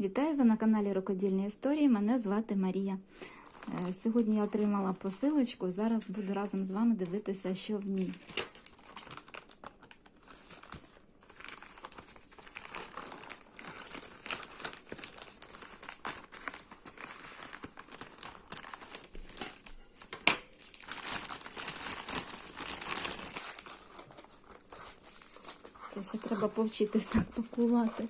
Вітаю ви на каналі Рукодільні історії. Мене звати Марія. Е, Сьогодні я отримала посилочку. Зараз буду разом з вами дивитися, що в ній. Це ще треба повчитись так пакувати.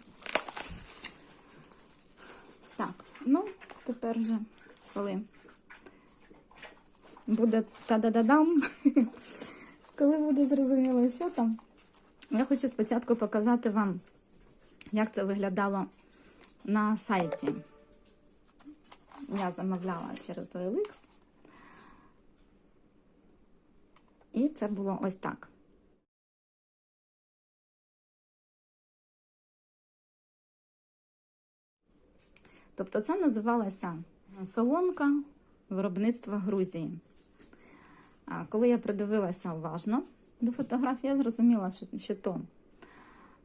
Так, ну, тепер же, коли буде та-да-да-дам, коли буде зрозуміло, що там, я хочу спочатку показати вам, як це виглядало на сайті. Я замовляла через OLX. І це було ось так. Тобто це називалася солонка виробництва Грузії. А коли я придивилася уважно до фотографії, я зрозуміла, що, що то,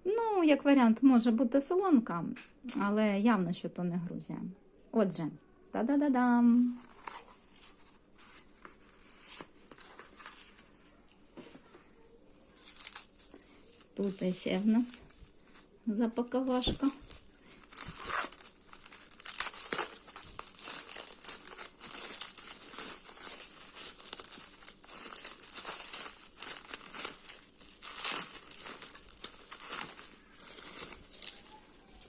ну, як варіант, може бути солонка, але явно, що то не Грузія. Отже, та-да-да-дам! Тут ще в нас запаковашка.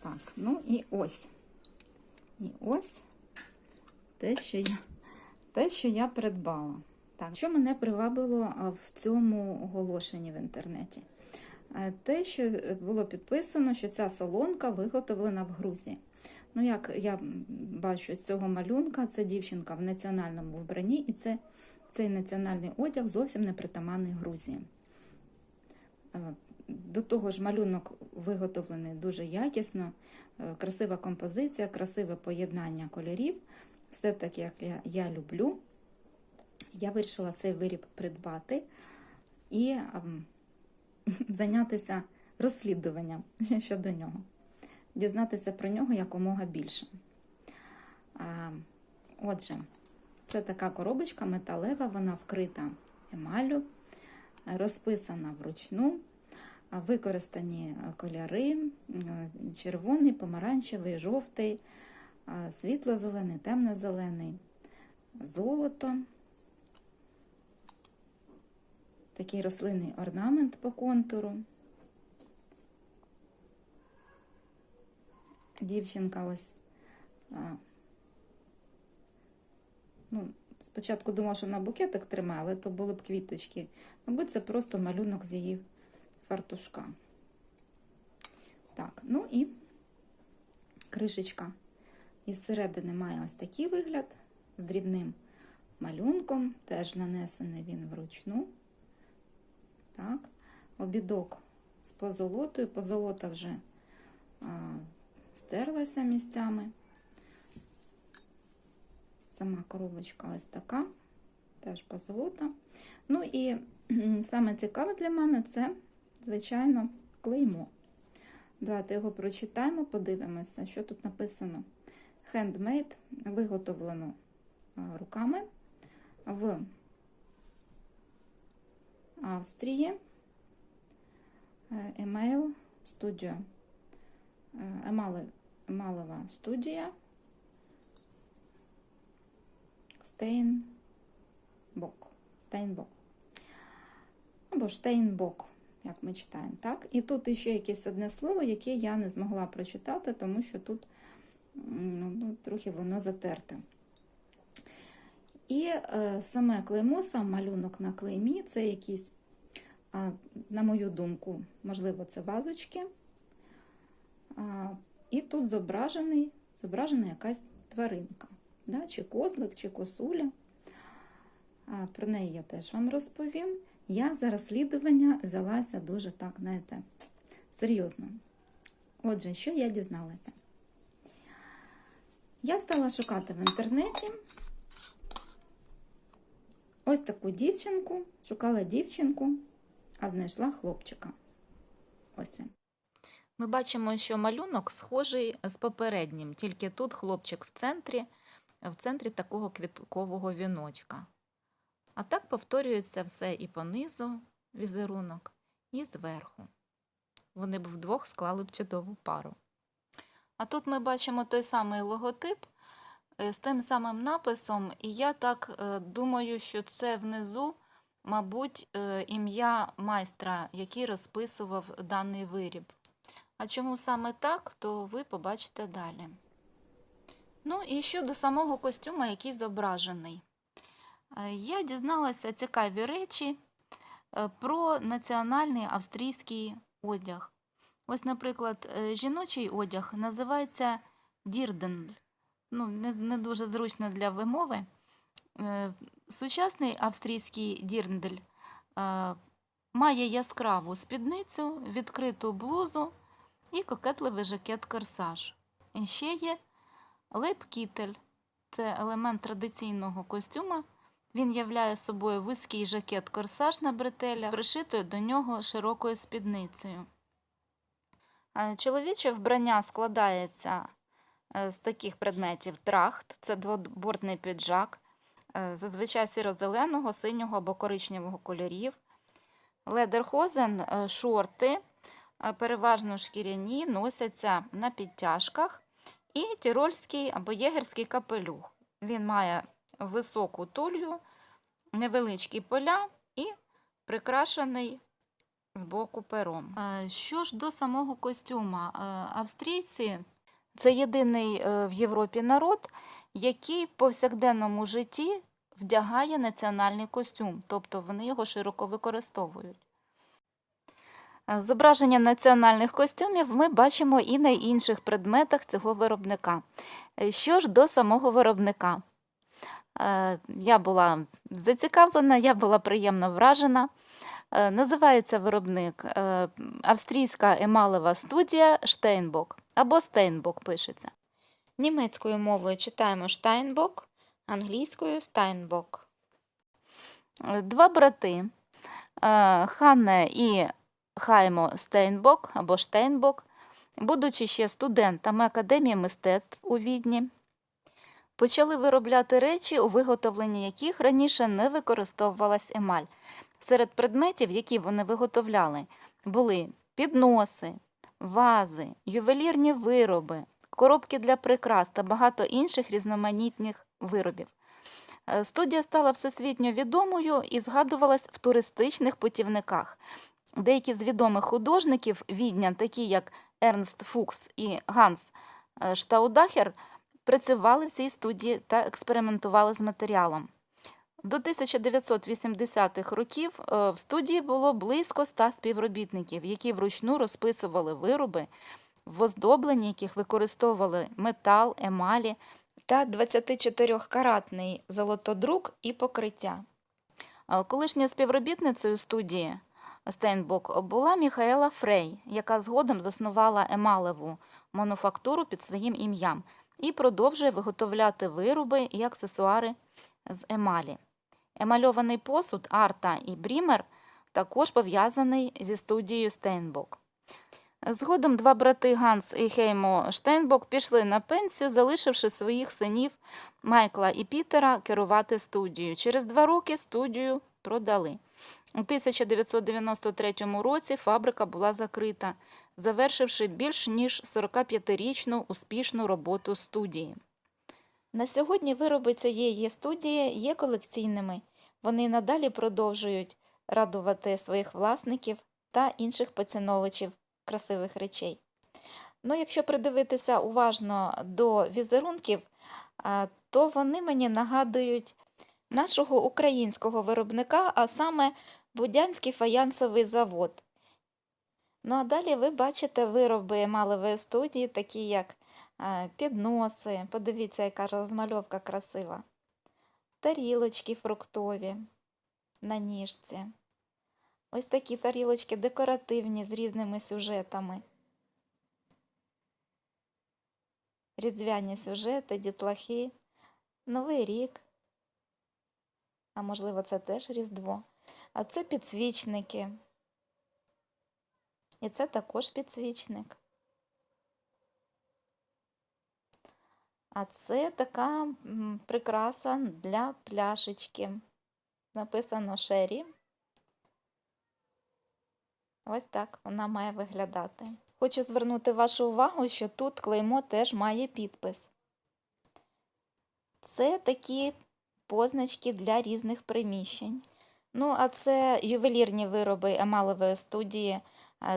Так, ну і ось. І ось те, що я, те, що я придбала. Так, що мене привабило в цьому оголошенні в інтернеті? Е, Те, що було підписано, що ця солонка виготовлена в Грузії. Ну, як я бачу з цього малюнка, це дівчинка в національному вбранні, і це, цей національний одяг зовсім не притаманний Грузії. Е, До того ж, малюнок виготовлений дуже якісно, е, красива композиція, красиве поєднання кольорів. Все так, як я, люблю. Я вирішила цей виріб придбати і ем, зайнятися розслідуванням щодо нього, дізнатися про нього якомога більше. Отже, це така коробочка металева, вона вкрита емаллю, розписана вручну, використані кольори: е, червоний, помаранчевий, жовтий, світло-зелений, темно-зелений, золото. Такий рослинний орнамент по контуру. Дівчинка ось. Ну, спочатку думала, що вона букетик тримає, але то були б квіточки. Мабуть, це просто малюнок з її фартушка. Так, ну і кришечка із середини має ось такий вигляд з дрібним малюнком, теж нанесений він вручну. Так, обідок з позолотою. Позолота вже а, стерлася місцями. Сама коробочка ось така, теж позолота. Ну і саме цікаве для мене це, звичайно, клеймо. Давайте його прочитаємо, подивимося, що тут написано. Handmade, виготовлено руками в Австрії. Емейл студіо. Емалева студія. Стейнбок. Стейнбок. Або Штейнбок, як ми читаємо. так? І тут ще якесь одне слово, яке я не змогла прочитати, тому що тут ну, трохи воно затерте. І е, саме клеймо, сам малюнок на клеймі це якісь, а, на мою думку, можливо, це вазочки. А, і тут зображений, зображена якась тваринка, да? чи козлик, чи косуля. А, про неї я теж вам розповім. Я за розслідування взялася дуже так, знаєте, серйозно. Отже, що я дізналася? Я стала шукати в інтернеті. Ось таку дівчинку, шукала дівчинку, а знайшла хлопчика. Ось він. Ми бачимо, що малюнок схожий з попереднім, тільки тут хлопчик в центрі, в центрі такого квіткового віночка. А так повторюється все і понизу візерунок, і зверху. Вони б вдвох склали б чудову пару. А тут ми бачимо той самий логотип е, з тим самим написом, і я так е, думаю, що це внизу, мабуть, е, ім'я майстра, який розписував даний виріб. А чому саме так, то ви побачите далі. Ну і щодо самого костюма, який зображений. Е, Я дізналася цікаві речі е, про національний австрійський одяг. Ось, наприклад, е, жіночий одяг називається дірденль. Ну, не, не дуже зручно для вимови. Сучасний австрійський дірндель має яскраву спідницю, відкриту блузу і кокетливий жакет-корсаж. І ще є лейб-кітель. Це елемент традиційного костюма. Він являє собою вузький жакет-корсаж на бретелях з пришитою до нього широкою спідницею. Е, Чоловіче вбрання складається е, з таких предметів: трахт, це двобортний піджак, е, зазвичай сіро-зеленого, синього або коричневого кольорів. Ледерхозен, шорти, переважно шкіряні, носяться на підтяжках. І тірольський або єгерський капелюх. Він має високу тулью, невеличкі поля і прикрашений з боку пером. Е, Що ж до самого костюма, Е, австрійці це єдиний е, в Європі народ, який в повсякденному житті вдягає національний костюм, тобто вони його широко використовують. Зображення національних костюмів ми бачимо і на інших предметах цього виробника. Що ж до самого виробника? Е, Я була зацікавлена, я була приємно вражена. Е, Називається виробник е, австрійська емалева студія Штейнбок або Стейнбок пишеться. Німецькою мовою читаємо Штайнбок, англійською Стайнбок. Два брати Ханне і Хаймо Стейнбок або Штейнбок, будучи ще студентами Академії мистецтв у Відні, почали виробляти речі, у виготовленні яких раніше не використовувалась емаль. Серед предметів, які вони виготовляли, були підноси, вази, ювелірні вироби, коробки для прикрас та багато інших різноманітних виробів. Е, Студія стала всесвітньо відомою і згадувалась в туристичних путівниках. Деякі з відомих художників Відня, такі як Ернст Фукс і Ганс е, Штаудахер, працювали в цій студії та експериментували з матеріалом. До 1980-х років е, в студії було близько 100 співробітників, які вручну розписували вироби, в оздобленні яких використовували метал, емалі та 24-каратний золотодрук і покриття. Е, Колишньою співробітницею студії Стейнбок була Міхаела Фрей, яка згодом заснувала емалеву мануфактуру під своїм ім'ям і продовжує виготовляти вироби і аксесуари з емалі. Емальований посуд Арта і Брімер також пов'язаний зі студією Стейнбок. Згодом два брати Ганс і Хеймо Штейнбок пішли на пенсію, залишивши своїх синів Майкла і Пітера керувати студією. Через два роки студію продали. У 1993 році фабрика була закрита, завершивши більш ніж 45-річну успішну роботу студії. На сьогодні вироби цієї студії є колекційними. Вони надалі продовжують радувати своїх власників та інших поціновувачів красивих речей. Ну, якщо придивитися уважно до візерунків, то вони мені нагадують нашого українського виробника, а саме Будянський фаянсовий завод. Ну а далі ви бачите вироби емалевої студії, такі як е, підноси, подивіться, яка розмальовка красива, тарілочки фруктові на ніжці. Ось такі тарілочки декоративні з різними сюжетами. Різдвяні сюжети, дітлахи, Новий рік. А можливо, це теж Різдво. А це підсвічники. І це також підсвічник. А це така прикраса для пляшечки. Написано Шері. Ось так вона має виглядати. Хочу звернути вашу увагу, що тут клеймо теж має підпис. Це такі позначки для різних приміщень. Ну, а це ювелірні вироби емалевої студії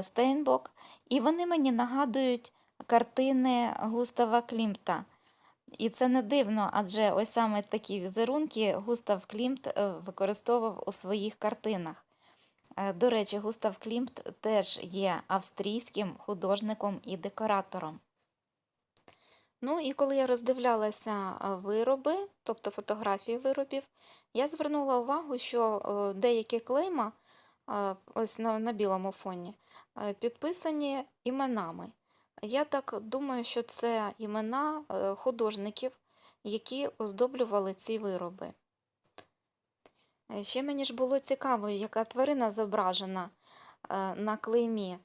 Стейнбок. І вони мені нагадують картини Густава Клімта. І це не дивно, адже ось саме такі візерунки Густав Клімт е, використовував у своїх картинах. Е, До речі, Густав Клімт теж є австрійським художником і декоратором. Ну і коли я роздивлялася е, вироби, тобто фотографії виробів, я звернула увагу, що е, деякі клейма, е, ось на, на білому фоні, підписані іменами. Я так думаю, що це імена художників, які оздоблювали ці вироби. Ще мені ж було цікаво, яка тварина зображена на клеймі.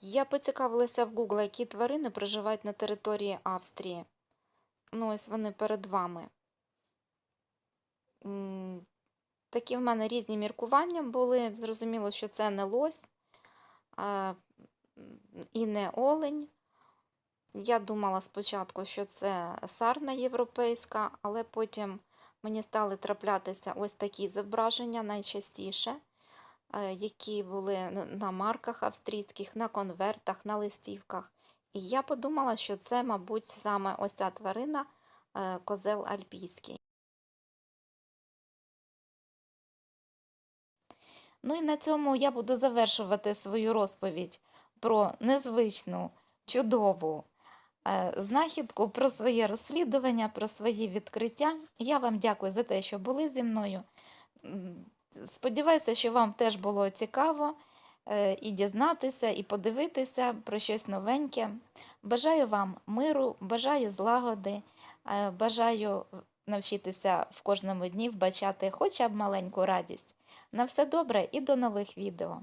Я поцікавилася в Google, які тварини проживають на території Австрії. Ну, ось вони перед вами. Такі в мене різні міркування були. Зрозуміло, що це не лось а, і не олень. Я думала спочатку, що це сарна європейська, але потім мені стали траплятися ось такі зображення найчастіше, які були на марках австрійських, на конвертах, на листівках. І я подумала, що це, мабуть, саме ось ця тварина е, козел альпійський. Ну і на цьому я буду завершувати свою розповідь про незвичну, чудову е, знахідку, про своє розслідування, про свої відкриття. Я вам дякую за те, що були зі мною. Сподіваюся, що вам теж було цікаво е, і дізнатися, і подивитися про щось новеньке. Бажаю вам миру, бажаю злагоди, е, бажаю навчитися в кожному дні вбачати хоча б маленьку радість. На все добре і до нових відео.